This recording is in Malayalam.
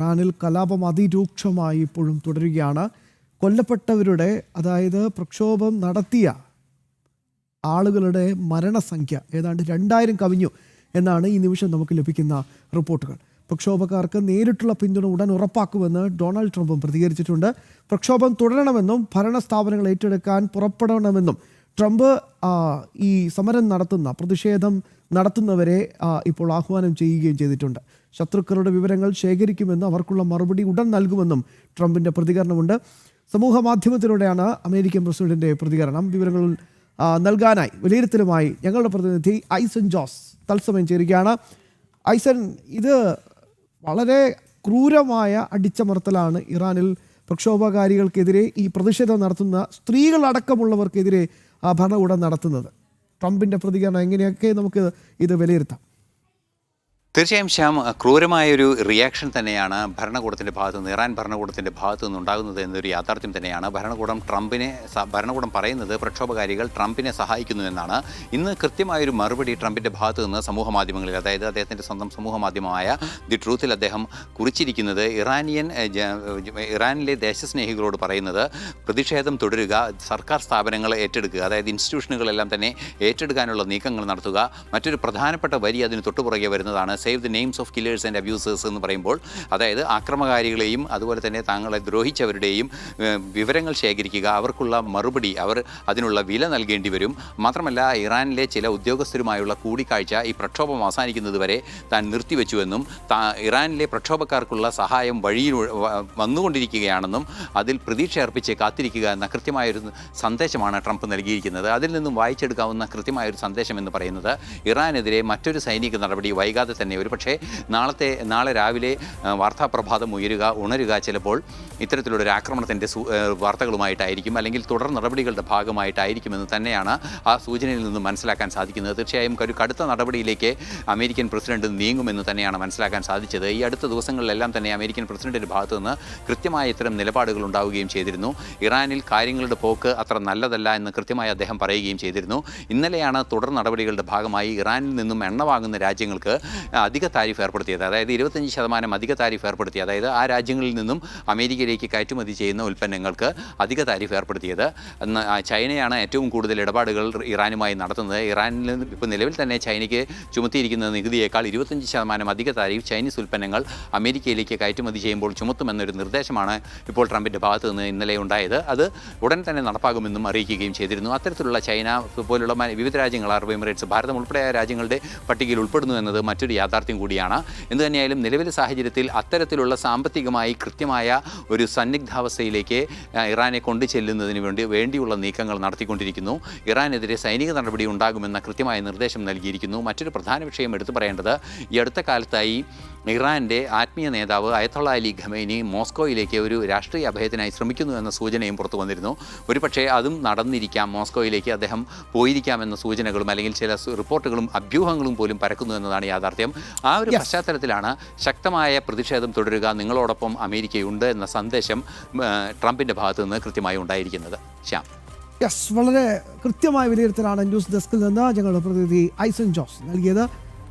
ഇറാനിൽ കലാപം അതിരൂക്ഷമായി ഇപ്പോഴും തുടരുകയാണ്. കൊല്ലപ്പെട്ടവരുടെ അതായത് പ്രക്ഷോഭം നടത്തിയ ആളുകളുടെ മരണസംഖ്യ ഏതാണ്ട് രണ്ടായിരം കവിഞ്ഞു എന്നാണ് ഈ നിമിഷം നമുക്ക് ലഭിക്കുന്ന റിപ്പോർട്ടുകൾ. പ്രക്ഷോഭക്കാർക്ക് നേരിട്ടുള്ള പിന്തുണ ഉടൻ ഉറപ്പാക്കുമെന്ന് ഡൊണാൾഡ് ട്രംപും പ്രതികരിച്ചിട്ടുണ്ട്. പ്രക്ഷോഭം തുടരണമെന്നും ഭരണ സ്ഥാപനങ്ങൾ ഏറ്റെടുക്കാൻ പുറപ്പെടണമെന്നും ട്രംപ് ഈ സമരം നടത്തുന്ന പ്രതിഷേധം നടത്തുന്നവരെ ഇപ്പോൾ ആഹ്വാനം ചെയ്യുകയും ചെയ്തിട്ടുണ്ട്. ശത്രുക്കളുടെ വിവരങ്ങൾ ശേഖരിക്കുമെന്നും അവർക്കുള്ള മറുപടി ഉടൻ നൽകുമെന്നും ട്രംപിന്റെ പ്രതികരണമുണ്ട്. സമൂഹ മാധ്യമത്തിലൂടെയാണ് അമേരിക്കൻ പ്രസിഡന്റിന്റെ പ്രതികരണം. വിവരങ്ങൾ നൽകാനായി വിലയിരുത്തലുമായി ഞങ്ങളുടെ പ്രതിനിധി ഐസൻ ജോസ് തത്സമയം ചേരുകയാണ്. ഐസൻ ഇത് വളരെ ക്രൂരമായ അടിച്ചമർത്തലാണ് ഇറാനിൽ പ്രക്ഷോഭകാരികൾക്കെതിരെ ഈ പ്രതിഷേധം നടത്തുന്ന സ്ത്രീകളടക്കമുള്ളവർക്കെതിരെ ഭരണകൂടം നടത്തുന്നത്. ട്രംപിന്റെ പ്രതികരണം എങ്ങനെയൊക്കെ നമുക്ക് ഇത് വിലയിരുത്താം. തീർച്ചയായും ശ്യാം ക്രൂരമായൊരു റിയാക്ഷൻ തന്നെയാണ് ഭരണകൂടത്തിന്റെ ഭാഗത്തു നിന്ന് ഇറാൻ ഭരണകൂടത്തിന്റെ ഭാഗത്തു നിന്നുണ്ടാകുന്നത് എന്നൊരു യാഥാർത്ഥ്യം തന്നെയാണ്. ഭരണകൂടം ട്രംപിനെ ഭരണകൂടം പറയുന്നത് പ്രക്ഷോഭകാരികൾ ട്രംപിനെ സഹായിക്കുന്നു എന്നാണ്. ഇന്ന് കൃത്യമായൊരു മറുപടി ട്രംപിന്റെ ഭാഗത്തു നിന്ന് സമൂഹ മാധ്യമങ്ങളിൽ അതായത് അദ്ദേഹത്തിന്റെ സ്വന്തം സമൂഹ മാധ്യമമായ ദി ട്രൂത്തിൽ അദ്ദേഹം കുറിച്ചിരിക്കുന്നത് ഇറാനിയൻ ഇറാനിലെ ദേശസ്നേഹികളോട് പറയുന്നത് പ്രതിഷേധം തുടരുക സർക്കാർ സ്ഥാപനങ്ങൾ ഏറ്റെടുക്കുക അതായത് ഇൻസ്റ്റിറ്റ്യൂഷനുകളെല്ലാം തന്നെ ഏറ്റെടുക്കാനുള്ള നീക്കങ്ങൾ നടത്തുക മറ്റൊരു പ്രധാനപ്പെട്ട വരി അതിന് തൊട്ടുപുറകെ വരുന്നതാണ് save the names of killers and abusers എന്ന് പറയുമ്പോൾ അതായത് ആക്രമകാരികളെയും അതുപോലെ തന്നെ താങ്കളെ ദ്രോഹിച്ചവരുടെയും വിവരങ്ങൾ ശേഖരിക്കുക അവർക്കുള്ള മറുപടി അവർ അതിനുള്ള വില നൽകേണ്ടി വരും. മാത്രമല്ല ഇറാനിലെ ചില ഉദ്യോഗസ്ഥരുമായുള്ള കൂടിക്കാഴ്ച ഈ പ്രക്ഷോഭം അവസാനിക്കുന്നത് വരെ താൻ നിർത്തിവെച്ചുവെന്നും താ ഇറാനിലെ പ്രക്ഷോഭക്കാർക്കുള്ള സഹായം വഴിയിൽ വന്നുകൊണ്ടിരിക്കുകയാണെന്നും അതിൽ പ്രതീക്ഷ അർപ്പിച്ച് കാത്തിരിക്കുക എന്ന കൃത്യമായൊരു സന്ദേശമാണ് ട്രംപ് നൽകിയിരിക്കുന്നത്. അതിൽ നിന്നും വായിച്ചെടുക്കാവുന്ന കൃത്യമായൊരു സന്ദേശം എന്ന് പറയുന്നത് ഇറാനെതിരെ മറ്റൊരു സൈനിക നടപടി വൈകാതെ തന്നെ ഒരു പക്ഷേ നാളത്തെ നാളെ രാവിലെ വാർത്താപ്രഭാതം ഉയരുക ഉണരുക ചിലപ്പോൾ ഇത്തരത്തിലുള്ളൊരു ആക്രമണത്തിന്റെ വാർത്തകളുമായിട്ടായിരിക്കും അല്ലെങ്കിൽ തുടർ നടപടികളുടെ ഭാഗമായിട്ടായിരിക്കുമെന്ന് തന്നെയാണ് ആ സൂചനയിൽ നിന്ന് മനസ്സിലാക്കാൻ സാധിക്കുന്നത്. തീർച്ചയായും ഒരു കടുത്ത നടപടിയിലേക്ക് അമേരിക്കൻ പ്രസിഡന്റ് നീങ്ങുമെന്ന് തന്നെയാണ് മനസ്സിലാക്കാൻ സാധിച്ചത്. ഈ അടുത്ത ദിവസങ്ങളിലെല്ലാം തന്നെ അമേരിക്കൻ പ്രസിഡന്റിന്റെ ഭാഗത്തു നിന്ന് കൃത്യമായ ഇത്തരം നിലപാടുകൾ ഉണ്ടാവുകയും ചെയ്തിരുന്നു. ഇറാനിൽ കാര്യങ്ങളുടെ പോക്ക് അത്ര നല്ലതല്ല എന്ന് കൃത്യമായി അദ്ദേഹം പറയുകയും ചെയ്തിരുന്നു. ഇന്നലെയാണ് തുടർ നടപടികളുടെ ഭാഗമായി ഇറാനിൽ നിന്നും എണ്ണ വാങ്ങുന്ന രാജ്യങ്ങൾക്ക് അധിക താരിഫ് ഏർപ്പെടുത്തിയത് അതായത് ഇരുപത്തഞ്ച് ശതമാനം അധിക താരിഫ് ഏർപ്പെടുത്തി അതായത് ആ രാജ്യങ്ങളിൽ നിന്നും അമേരിക്കയിലേക്ക് കയറ്റുമതി ചെയ്യുന്ന ഉൽപ്പന്നങ്ങൾക്ക് അധിക താരിഫ് ഏർപ്പെടുത്തിയത്. ചൈനയാണ് ഏറ്റവും കൂടുതൽ ഇടപാടുകൾ ഇറാനുമായി നടത്തുന്നത്. ഇറാനിൽ ഇപ്പോൾ നിലവിൽ തന്നെ ചൈനയ്ക്ക് ചുമത്തിയിരിക്കുന്ന നികുതിയേക്കാൾ ഇരുപത്തഞ്ച് ശതമാനം അധിക താരിഫ് ചൈനീസ് ഉൽപ്പന്നങ്ങൾ അമേരിക്കയിലേക്ക് കയറ്റുമതി ചെയ്യുമ്പോൾ ചുമത്തുമെന്നൊരു നിർദ്ദേശമാണ് ഇപ്പോൾ ട്രംപിന്റെ ഭാഗത്ത് നിന്ന് ഇന്നലെ ഉണ്ടായത്. അത് ഉടൻ തന്നെ നടപ്പാകുമെന്നും അറിയിക്കുകയും ചെയ്തിരുന്നു. അത്തരത്തിലുള്ള ചൈന പോലുള്ള വിവിധ രാജ്യങ്ങൾ അറബ് എമിറേറ്റ്സ് ഭാരതം ഉൾപ്പെടെ രാജ്യങ്ങളുടെ പട്ടികയിൽ ഉൾപ്പെടുന്നു എന്നത് മറ്റൊരു കൂടിയാണ്. എന്തു തന്നെയായാലും നിലവിലെ സാഹചര്യത്തിൽ അത്തരത്തിലുള്ള സാമ്പത്തികമായി കൃത്യമായ ഒരു സന്നിഗ്ധാവസ്ഥയിലേക്ക് ഇറാനെ കൊണ്ടു ചെല്ലുന്നതിന് വേണ്ടി വേണ്ടിയുള്ള നീക്കങ്ങൾ നടത്തിക്കൊണ്ടിരിക്കുന്നു. ഇറാനെതിരെ സൈനിക നടപടി ഉണ്ടാകുമെന്ന കൃത്യമായ നിർദ്ദേശം നൽകിയിരിക്കുന്നു. മറ്റൊരു പ്രധാന വിഷയം എടുത്തു പറയേണ്ടത് ഈ അടുത്ത കാലത്തായി ഇറാന്റെ ആത്മീയ നേതാവ് അയത്തുള്ള അലി ഖമൈനി മോസ്കോയിലേക്ക് ഒരു രാഷ്ട്രീയ അഭയത്തിനായി ശ്രമിക്കുന്നു എന്ന സൂചനയും പുറത്തു വന്നിരുന്നു. ഒരുപക്ഷേ അതും നടന്നിരിക്കാം. മോസ്കോയിലേക്ക് അദ്ദേഹം പോയിരിക്കാമെന്ന സൂചനകളും അല്ലെങ്കിൽ ചില റിപ്പോർട്ടുകളും അഭ്യൂഹങ്ങളും പോലും പരക്കുന്നു എന്നതാണ് യാഥാർത്ഥ്യം. ആ ഒരു പശ്ചാത്തലത്തിലാണ് ശക്തമായ പ്രതിഷേധം തുടരുക. നിങ്ങളോടൊപ്പം അമേരിക്കയുണ്ട് എന്ന സന്ദേശം ട്രംപിന്റെ ട്രംപിന്റെ ഭാഗത്തു നിന്ന് കൃത്യമായി ഉണ്ടായിരിക്കുന്നത്. ശ്യാം. യെസ് വളരെ കൃത്യമായ വിലയിരുത്തലാണ് ന്യൂസ് ഡെസ്കിൽ നിന്ന് ഞങ്ങളുടെ പ്രതിനിധി ഐസൻ ജോസ് നൽകിയത്.